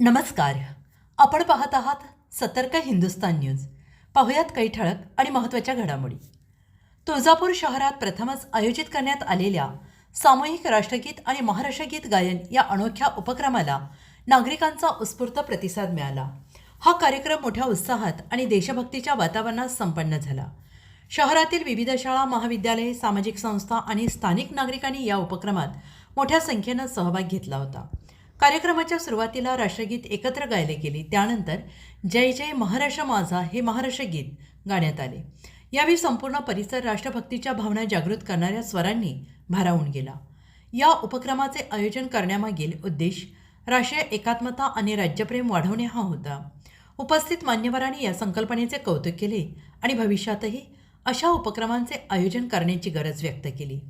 नमस्कार. आपण पाहत आहात सतर्क हिंदुस्तान न्यूज. पाहुयात काही ठळक आणि महत्त्वाच्या घडामोडी. तुळजापूर शहरात प्रथमच आयोजित करण्यात आलेल्या सामूहिक राष्ट्रगीत आणि महाराष्ट्रगीत गायन या अनोख्या उपक्रमाला नागरिकांचा उत्स्फूर्त प्रतिसाद मिळाला. हा कार्यक्रम मोठ्या उत्साहात आणि देशभक्तीच्या वातावरणात संपन्न झाला. शहरातील विविध शाळा महाविद्यालये सामाजिक संस्था आणि स्थानिक नागरिकांनी या उपक्रमात मोठ्या संख्येनं सहभाग घेतला होता. कार्यक्रमाच्या सुरुवातीला राष्ट्रगीत एकत्र गायले गेले. त्यानंतर जय जय महाराष्ट्र माझा हे महाराष्ट्र गीत गाण्यात आले. यावेळी संपूर्ण परिसर राष्ट्रभक्तीच्या भावना जागृत करणाऱ्या स्वरांनी भारावून गेला. या उपक्रमाचे आयोजन करण्यामागील उद्देश राष्ट्रीय एकात्मता आणि राज्यप्रेम वाढवणे हा होता. उपस्थित मान्यवरांनी या संकल्पनेचे कौतुक केले आणि भविष्यातही अशा उपक्रमांचे आयोजन करण्याची गरज व्यक्त केली.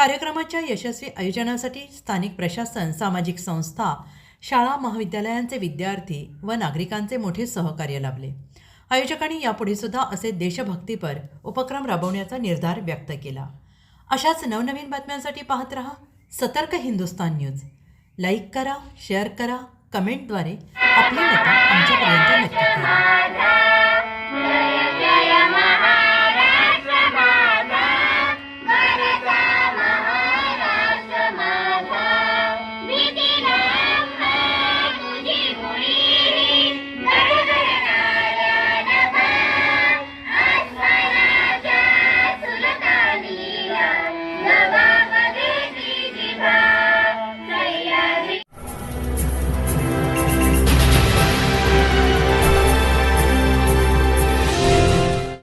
कार्यक्रमाच्या यशस्वी आयोजनासाठी स्थानिक प्रशासन सामाजिक संस्था शाळा महाविद्यालयांचे विद्यार्थी व नागरिकांचे मोठे सहकार्य लाभले. आयोजकांनी यापुढे सुद्धा असे देशभक्तीपर उपक्रम राबवण्याचा निर्धार व्यक्त केला. अशाच नवनवीन बातम्यांसाठी पाहत रहा सतर्क हिंदुस्तान न्यूज. लाईक करा शेअर करा कमेंटद्वारे आपली मतं आमच्या